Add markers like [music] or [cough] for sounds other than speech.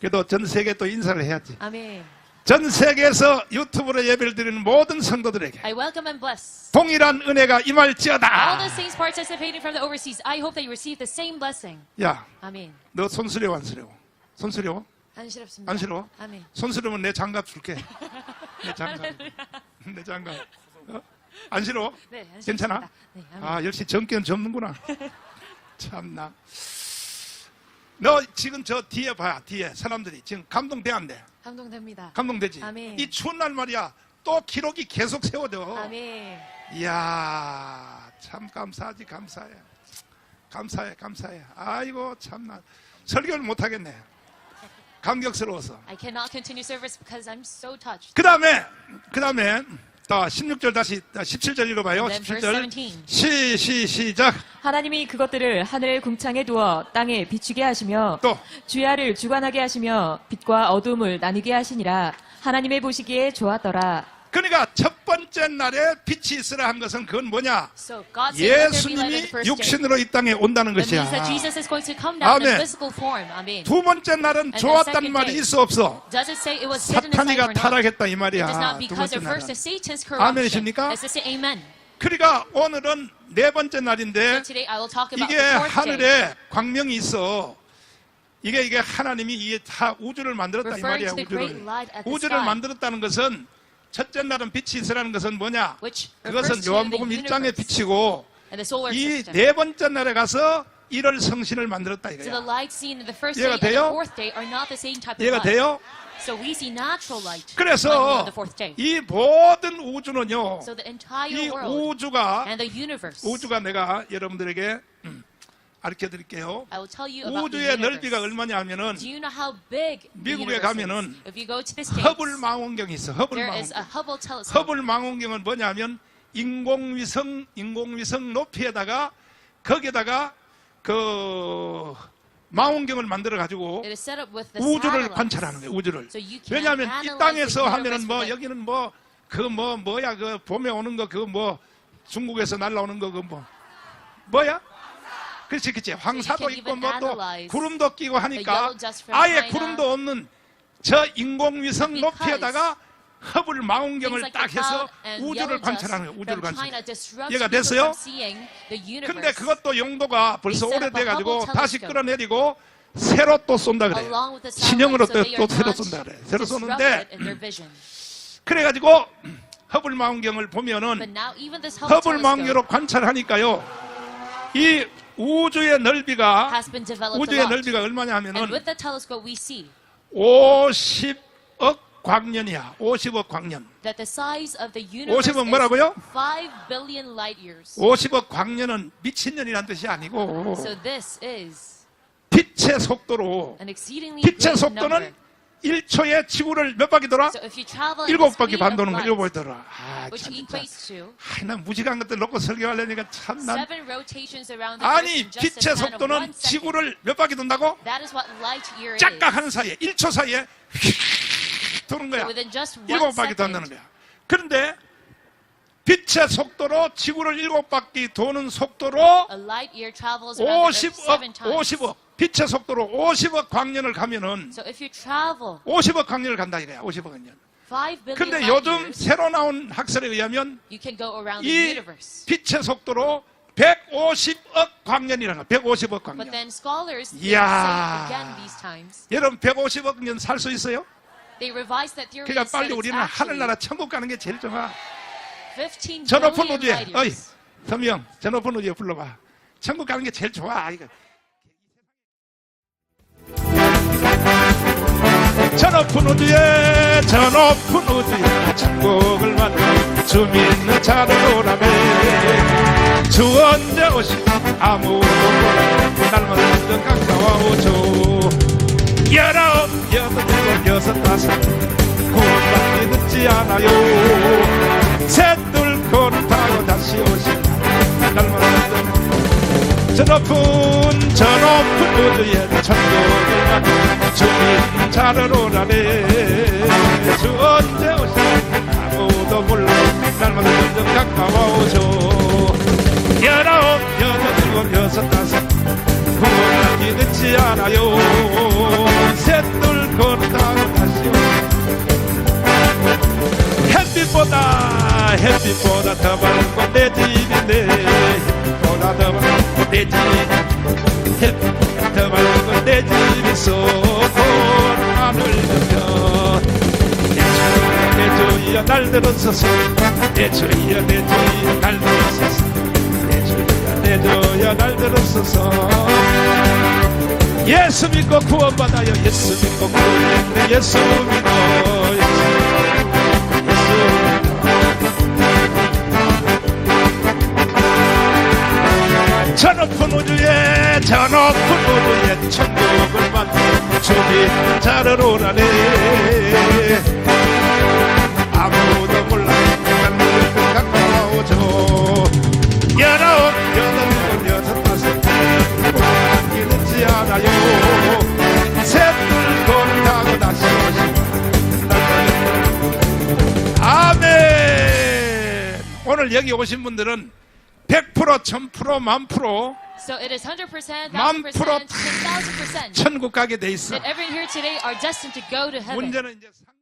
그래도 전 세계 또 인사를 해야지. Amen. 전 세계에서 유튜브로 예배를 드리는 모든 성도들에게 I welcome and bless 동일한 은혜가 all 임할지어다. the saints participating from the overseas. I hope that you receive the same blessing. 야, Amen. 너 손수려워 안 수려워? 손수려워? 안시럽습니다. 안 싫어? 아멘. 손수려면 내 장갑 줄게. 내 장갑. [laughs] 내 장갑. 어? 안 싫어? 네, 안시럽습니다. 괜찮아? 네, 아멘. 아, 역시 정권 접는구나. [laughs] 참나. 너 지금 저 뒤에 봐야, 뒤에 사람들이 지금 감동돼 안 돼? 감동됩니다. 감동되지? 아멘. 이 추운 날 말이야. 또 기록이 계속 세워져. 아멘. 이야, 참 감사하지, 감사해. 감사해, 감사해. 아이고, 참나. 설교를 못 하겠네. 감격스러워서. I cannot continue service because I'm so touched. 그 다음에, 그 다음에, 또 16절 다시 17절 읽어봐요. And then verse 17절. 17. 시, 시, 시작. 하나님이 그것들을 하늘 궁창에 두어 땅에 비추게 하시며 또. 주야를 주관하게 하시며 빛과 어둠을 나뉘게 하시니라 하나님의 보시기에 좋았더라 그러니까 첫 번째 날에 빛이 있으라 한 것은 그건 뭐냐? So 예수님이. 육신으로 이 땅에 온다는 것이야. 아멘. 두 번째 날은 좋았단 말이. 있어 없어? 사탄이가? 타락했다 이 말이야. 두 번째 날은. 아멘이십니까? 그러니까 오늘은 네 번째 날인데 이게. 하늘에 광명이 있어. 이게 이게 하나님이 이게 다 우주를 만들었다 이 말이야 우주를. 우주를. 만들었다는 것은 첫째 날은 빛이 있으라는 것은 뭐냐? 그것은 요한복음 1장에 universe 빛이고 이. 네 번째 날에 가서 일월 성신을 만들었다 이거야. 이해가 돼요? 이해가. 돼요? So we see natural light shining 그래서. 이 모든 우주는요. So the 이 world 우주가 and the universe. 우주가 내가 여러분들에게 음, 가르쳐 드릴게요. 우주의. 넓이가 얼마냐 하면은 you know 미국에 가면은 States, 허블 망원경이 있어. 허블 망원경. 허블 망원경은 뭐냐면 인공위성 인공위성 높이에다가 거기에다가 그 망원경을 만들어 가지고 우주를. 관찰하는 거예요. 우주를. So 왜냐하면 이 땅에서 하면은 뭐. 여기는 뭐 그뭐 뭐야 그 봄에 오는 거 그 뭐 중국에서 날라오는 거 그 뭐 뭐야? 그렇지 그렇지 황사도 있고 뭐 또 구름도 끼고 하니까 아예. 구름도 없는 저 인공위성 높이에다가 허블 망원경을 딱 해서 우주를 관찰하는 거예요. 우주를 관찰. people 됐어요? 근데 그것도 용도가 벌써 They set up a 오래돼 가지고 Hubble 다시. 끌어내리고 새로 또 쏜다 그래. along with the 신형으로 또, 또 새로 쏜다 그래. 새로 쏘는데. 그래가지고 허블 망원경을 보면은 허블 망원경으로 관찰하니까요. 이 우주의 넓이가 has been developed a 우주의 lot. 넓이가 얼마냐 And 하면은 with the telescope we see 50억 광년이야. 50억 광년. that the size of the universe 50억 뭐라고요? is 5 billion light years. 50억 광년은 미친년이란 뜻이 아니고 So this is 빛의 속도로 an exceedingly 빛의 great number. 속도는 1초에 지구를 몇 바퀴 돌아? 일곱 바퀴 반 도는 거 돌아. 아, 참, 진짜. 아, 난 무식한 것들 놓고 설교하려니까 참 난. 아니 빛의 속도는. 지구를 몇 바퀴 돈다고? That is what light year is. 짝각 하는 사이에 1초 사이에 휙 도는 거야. 일곱 바퀴 돈다는 거야. 그런데 빛의 속도로 지구를 일곱 바퀴 도는 속도로 a light year travels around the earth 50억, seven times. 50억, 빛의 속도로 50억 광년을 가면은 So if you travel 50억 광년을 간다 이거야. 50억 광년. 5 billion 근데 light 요즘 years, 새로 나온 학설에 의하면 you can go around the 이 universe. 빛의 속도로 150억 광년이라는 거야. 150억 But 광년. then scholars they 이야. say again these times. 여러분 150억 년 살 수 있어요? They revised that theory 그러니까 said 빨리 it's 우리는 하늘나라 천국 가는 게 제일 좋아. 15 저 높은 billion 우주에, light 어이, years. 서미영, 저 높은 우주에 불러봐. 천국 가는 게 제일 좋아. 이거. 저 높은 우주에, 저 높은 우주에, 천국을 만나 주 믿는 자를 오라매. 주 언제 오시 아무도 몰라. 날마다 더 가까워오죠. 열아홉, 여덟, 일곱, 여섯, 다섯. 구원받기 늦지 않아요. 셋둘 코를 타고 다시 오신다. 날마다 저 높은 저 높은 우주에 가고 주님 잘은 오라네. 주 언제 오시나 아무도 몰라. 날마다 점점 가까워오죠 열아홉 여덟 일곱 여섯 다섯. 공원하기 늦지 않아요. 셋둘 걷다고 다시 오 햇빛보다 햇빛보다 더 밝고 내 집인데. 햇빛보다 더 밝고 내 집. 주여 날 들어서서. 내 주여 내 주여 날 들어서서. 내 주여 내 주여 날 들어서서. 예수 믿고 구원받아요. 예수 믿고 구원받네 예수 예수, 예수. 저 높은 우주에 저 높은 우주에 천국을 만든 주님 자를 오라네 오늘 여기 오신 분들은 100% 1000% 만 프로 So it is 100%, 1000%, 만 프로 10,000%. 천국 가게 돼 있어 That everyone here today are destined to go to heaven. 문제는 이제 상-